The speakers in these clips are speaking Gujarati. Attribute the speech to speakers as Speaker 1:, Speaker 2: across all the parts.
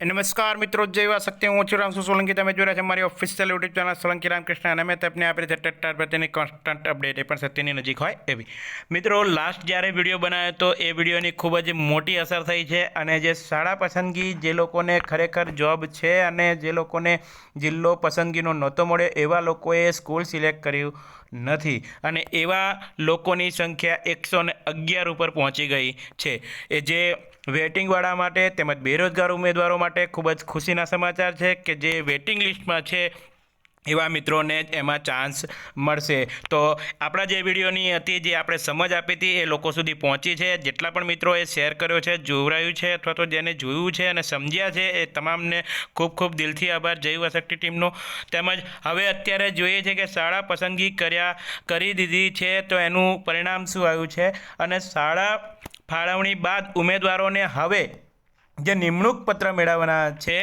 Speaker 1: નમસ્કાર મિત્રો, જય શક્તિ, હું છું રામ સોલંકી, તમે જોઈ છે છો મારી official YouTube channel Solanki Ramkrishna અને અમે તમને આપી છે ટેટાર પ્રત્યેની કોન્સ્ટન્ટ અપડેટ એ પણ સત્યની નજીક હોય એવી. મિત્રો લાસ્ટ જ્યારે વીડિયો બનાવ્યો તો એ વિડીયોની ખૂબ જ મોટી અસર થઈ છે અને જે શાળા પસંદગી જે લોકોને ખરેખર જોબ છે અને જે લોકોને જિલ્લો પસંદગીનો નહોતો મળ્યો, એવા લોકોએ સ્કૂલ સિલેક્ટ કર્યું નથી અને એવા લોકોની સંખ્યા એકસો ને અગિયાર ઉપર પહોંચી ગઈ છે. એ જે વેટિંગવાળા માટે તેમજ બેરોજગાર ઉમેદવારો માટે ખૂબ જ ખુશીના સમાચાર છે કે જે વેટિંગ લિસ્ટમાં છે એવા મિત્રોને જ એમાં ચાન્સ મળશે. તો આપણા જે વિડીયોની હતી, જે આપણે સમજ આપી હતી, એ લોકો સુધી પહોંચી છે. જેટલા પણ મિત્રોએ શેર કર્યો છે, જોવરાયું છે, અથવા તો જેને જોયું છે અને સમજ્યા છે, એ તમામને ખૂબ ખૂબ દિલથી આભાર. જય વસકટી ટીમનો. તેમજ હવે અત્યારે જોઈએ છે કે શાળા પસંદગી કર્યા, કરી દીધી છે, તો એનું પરિણામ શું આવ્યું છે? અને શાળા ફાળવણી બાદ ઉમેદવારોને હવે જે નિમણૂક પત્ર મેળવવાના છે,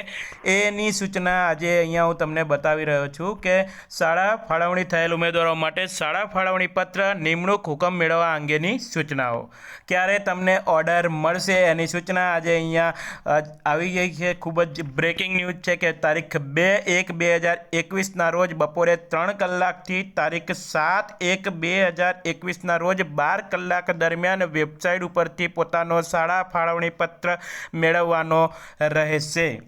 Speaker 1: એની સૂચના આજે અહીંયા હું તમને બતાવી રહ્યો છું કે શાળા ફાળવણી થયેલ ઉમેદવારો માટે શાળા ફાળવણી પત્ર નિમણૂક હુકમ મેળવવા અંગેની સૂચનાઓ. ક્યારે તમને ઓર્ડર મળશે એની સૂચના આજે અહીંયા આવી ગઈ છે. ખૂબ જ બ્રેકિંગ ન્યૂઝ છે કે તારીખ બે એક બે હજાર એકવીસના રોજ બપોરે ત્રણ કલાકથી તારીખ સાત એક બે હજાર એકવીસના રોજ બાર કલાક દરમિયાન વેબસાઇટ ઉપરથી પોતાનો શાળા ફાળવણી પત્ર મેળવવાનો રહેશે.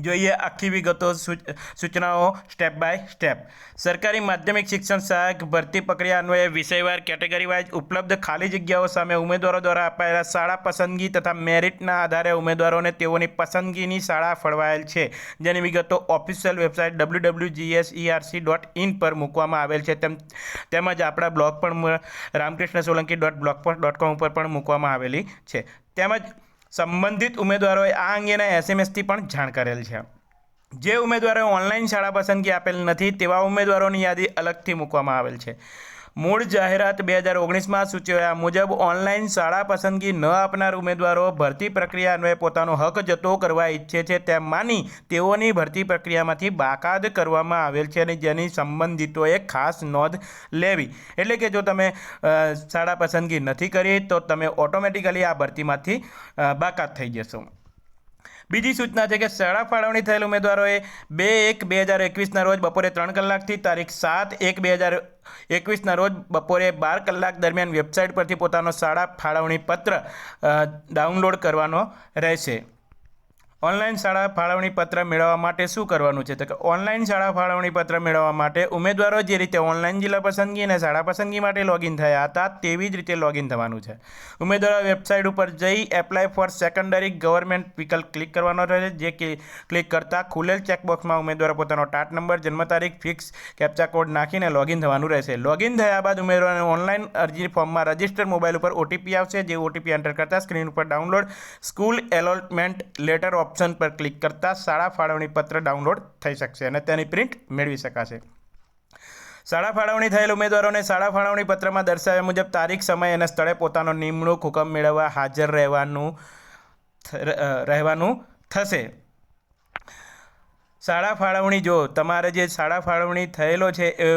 Speaker 1: જોઈએ આખી વિગતો સૂચ- સૂચનાઓ સ્ટેપ બાય સ્ટેપ સરકારી માધ્યમિક શિક્ષણ સહાયક ભરતી પ્રક્રિયા અન્વયે વિષયવાર કેટેગરી વાઇઝ ઉપલબ્ધ ખાલી જગ્યાઓ સામે ઉમેદવારો દ્વારા અપાયેલા શાળા પસંદગી તથા મેરિટના આધારે ઉમેદવારોને તેઓની પસંદગીની શાળા ફળવાયેલ છે. જેની વિગતો official website W W GSERC dot in પર મૂકવામાં આવેલ છે. તેમ, તેમજ આપણા બ્લોગ પણ Ramkrishna Solanki dot blog dot com ઉપર પણ મૂકવામાં આવેલી છે. તેમજ સંબંધિત ઉમેદવારોએ આ અંગેના એસએમએસથી પણ જાણ કરેલ છે. જે ઉમેદવારોએ ઓનલાઈન શાળા પસંદગી આપેલ નથી તેવા ઉમેદવારોની યાદી અલગથી મૂકવામાં આવેલ છે. મૂળ જાહેરાત બે હજાર ઓગણીસમાં સૂચવ્યા મુજબ, ઓનલાઈન શાળા પસંદગી ન આપનાર ઉમેદવારો ભરતી પ્રક્રિયા અન્વયે પોતાનો હક જતો કરવા ઈચ્છે છે તેમ માની તેઓની ભરતી પ્રક્રિયામાંથી બાકાત કરવામાં આવેલ છે અને જેની સંબંધિતોએ ખાસ નોંધ લેવી. એટલે કે જો તમે શાળા પસંદગી નથી કરી, તો તમે ઓટોમેટિકલી આ ભરતીમાંથી બાકાત થઈ જશો. બીજી સૂચના છે કે શાળા ફાળવણી થયેલ ઉમેદવારોએ બે એક બે હજાર એકવીસના રોજ બપોરે ત્રણ કલાકથી તારીખ સાત એક બે હજાર એકવીસના રોજ બપોરે બાર કલાક દરમિયાન વેબસાઇટ પરથી પોતાનો શાળા ફાળવણી પત્ર ડાઉનલોડ કરવાનો રહેશે. ઓનલાઈન શાળા ફાળવણી પત્ર મેળવવા માટે શું કરવાનું છે? તો કે ઓનલાઈન શાળા ફાળવણી પત્ર મેળવવા માટે ઉમેદવારો જે રીતે ઓનલાઈન જિલ્લા પસંદગી અને શાળા પસંદગી માટે લોગિન થયા હતા, તેવી જ રીતે લોગિન થવાનું છે. ઉમેદવારો વેબસાઇટ ઉપર જઈ એપ્લાય ફોર સેકન્ડરી ગવર્મેન્ટ વિકલ્પ ક્લિક કરવાનો રહેશે, જે ક્લિક કરતાં ખુલેલ ચેકબોક્સમાં ઉમેદવારો પોતાનો ટાટ નંબર જન્મ તારીખ ફિક્સ કેપ્ચા કોડ નાખીને લોગિન થવાનું રહેશે. લોગિન થયા બાદ ઉમેદવારોને ઓનલાઈન અરજી ફોર્મમાં રજિસ્ટર મોબાઈલ ઉપર ઓટીપી આવશે, જે ઓટીપી એન્ટર કરતાં સ્ક્રીન ઉપર download school allotment letter option પર ક્લિક કરતાં શાળા ફાળવણી પત્ર ડાઉનલોડ થઈ શકશે અને તેની પ્રિન્ટ મેળવી શકાશે. શાળા ફાળવણી થયેલ ઉમેદવારોને શાળા ફાળવણી પત્રમાં દર્શાવ્યા મુજબ તારીખ, સમય અને સ્થળે પોતાનો નિમણૂક હુકમ મેળવવા હાજર રહેવાનું રહેવાનું થશે. શાળા ફાળવણી જો તમારે જે શાળા ફાળવણી થયેલો છે, એ,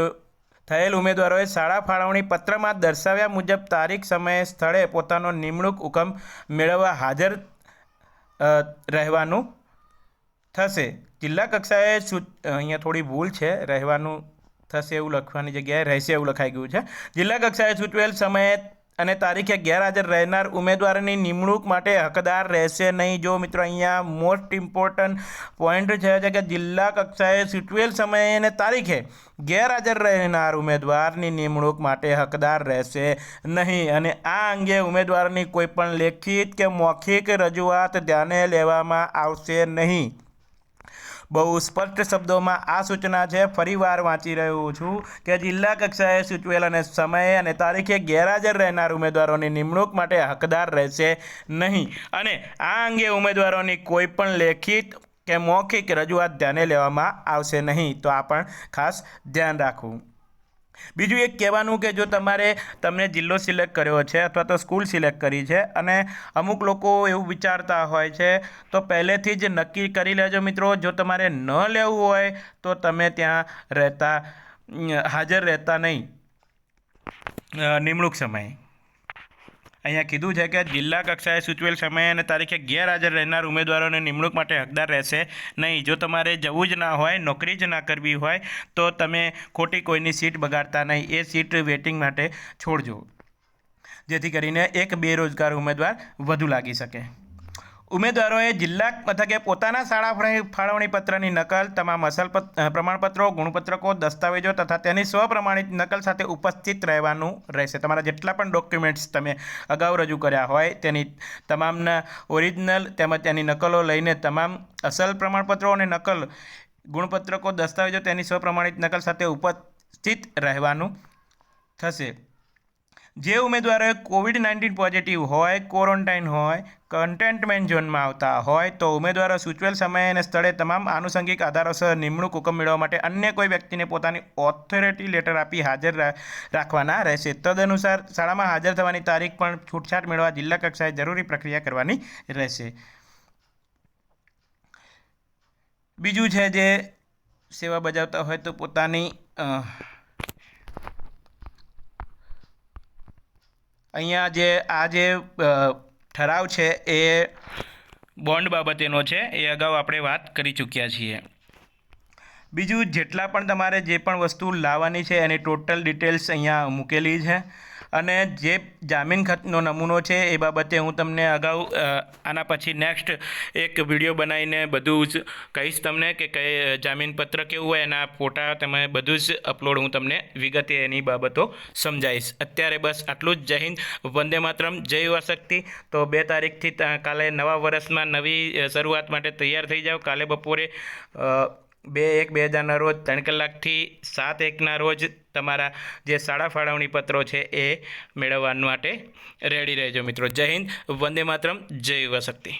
Speaker 1: થયેલ ઉમેદવારોએ શાળા ફાળવણી પત્રમાં દર્શાવ્યા મુજબ તારીખ, સમયે, સ્થળે પોતાનો નિમણૂક હુકમ મેળવવા હાજર રહેવાનું થશે. જિલ્લા કક્ષાએ અહીંયા થોડી ભૂલ છે. રહેવાનું થશે એવું લખવાની જગ્યાએ રહેશે એવું લખાઈ ગયું છે. જિલ્લા કક્ષાએ સૂચવેલ સમયે અને તારીખે ગેરહાજર રહેનાર ઉમેદવારની નિમણૂક માટે હકદાર રહેશે નહીં. જો મિત્રો અહીંયા મોસ્ટ ઇમ્પોર્ટન્ટ પોઈન્ટ છે કે જિલ્લા કક્ષાએ સૂચવેલ સમયે અને તારીખે ગેરહાજર રહેનાર ઉમેદવારની નિમણૂક માટે હકદાર રહેશે નહીં. અને આ અંગે ઉમેદવારની કોઈપણ લેખિત કે મૌખિક રજૂઆત ધ્યાને લેવામાં આવશે નહીં. બહુ સ્પષ્ટ શબ્દોમાં આ સૂચના છે ફરીવાર વાંચી રહ્યો છું કે જિલ્લા કક્ષાએ સૂચવેલ અને સમયે અને તારીખે ગેરહાજર રહેનાર ઉમેદવારોની નિમણૂક માટે હકદાર રહેશે નહીં. અને આ અંગે ઉમેદવારોની કોઈ પણ લેખિત કે મૌખિક રજૂઆત ધ્યાને લેવામાં આવશે નહીં. તો આ પણ ખાસ ધ્યાન રાખવું. બીજું એક કહેવાનું કે જો તમારે તમને જિલ્લો સિલેક્ટ કર્યો છે અથવા તો સ્કૂલ સિલેક્ટ કરી છે અને અમુક લોકો એવું વિચારતા હોય છે, તો પહેલેથી જ નક્કી કરી લેજો મિત્રો. જો તમારે ન લેવું હોય, તો તમે ત્યાં રહેતા હાજર રહેતા નહીં. નિમણૂક સમયે. અહીંયા કીધું છે કે જિલ્લા કક્ષાએ સૂચવેલ સમય અને તારીખે ગેરહાજર રહેનાર ઉમેદવારોને નિમણૂક માટે હકદાર રહેશે નહીં. જો તમારે જવું જ ના હોય, નોકરી જ ના કરવી હોય, તો તમે ખોટી કોઈની સીટ બગાડતા નહીં. એ સીટ વેટિંગ માટે છોડજો. જેથી કરીને એક બેરોજગાર ઉમેદવાર વધુ લાગી શકે. ઉમેદવારોએ જિલ્લા મથકે પોતાના શાળા ફાળવણી- પત્રની નકલ, તમામ અસલ પ્રમાણપત્રો, ગુણપત્રકો, દસ્તાવેજો તથા તેની સ્વપ્રમાણિત નકલ સાથે ઉપસ્થિત રહેવાનું રહેશે. તમારા જેટલા પણ ડોક્યુમેન્ટ્સ તમે અગાઉ રજૂ કર્યા હોય, તેની તમામના ઓરિજિનલ તેમજ તેની નકલો લઈને તમામ અસલ પ્રમાણપત્રો અને નકલ, ગુણપત્રકો, દસ્તાવેજો, તેની સ્વપ્રમાણિત નકલ સાથે ઉપસ્થિત રહેવાનું થશે. જે ઉમેદવારોએ કોવિડ નાઇન્ટીન પોઝિટિવ હોય, ક્વોરન્ટાઇન હોય કન્ટેન્ટમેન્ટ ઝોનમાં આવતા હોય તો ઉમેદવારો સૂચવેલ સમયે અને સ્થળે તમામ આનુષંગિક આધારોસર નિમણૂક હુકમ મેળવવા માટે અન્ય કોઈ વ્યક્તિને પોતાની ઓથોરિટી લેટર આપી હાજર રાખવાના રહેશે. તદનુસાર શાળામાં હાજર થવાની તારીખ પણ છૂટછાટ મેળવવા જિલ્લા કક્ષાએ જરૂરી પ્રક્રિયા કરવાની રહેશે. બીજું છે જે સેવા બજાવતા હોય તો પોતાની અહીંયા જે, આ જે ઠરાવ છે એ બોન્ડ બાબતેનો છે, એ અગાઉ આપણે વાત કરી ચૂક્યા છીએ. બીજું, જેટલા પણ તમારે જે પણ વસ્તુ લાવવાની છે, એની ટોટલ ડિટેલ્સ અહીંયા મૂકેલી છે. અને જે જામીન ખતનો નમૂનો છે એ બાબતે હું તમને અગાઉ આના પછી નેક્સ્ટ એક વીડિયો બનાવીને બધું જ કહીશ તમને કે કઈ જામીનપત્ર કેવું હોય, એના ફોટા તમે બધું જ અપલોડ હું તમને વિગતે એની બાબતો સમજાવીશ. અત્યારે બસ આટલું જ. જય હિન્દ, વંદે માતરમ, જય યુવા તો બે તારીખથી કાલે નવા વર્ષમાં નવી શરૂઆત માટે તૈયાર થઈ જાઓ. કાલે બપોરે બે એક બે હજારના રોજ ત્રણ કલાકથી સાત એકના રોજ તમારા જે શાળા ફાળવણી પત્રો છે એ મેળવવા માટે રેડી રહેજો મિત્રો. જય હિન્દ, વંદે માતરમ, જય યુવા શક્તિ.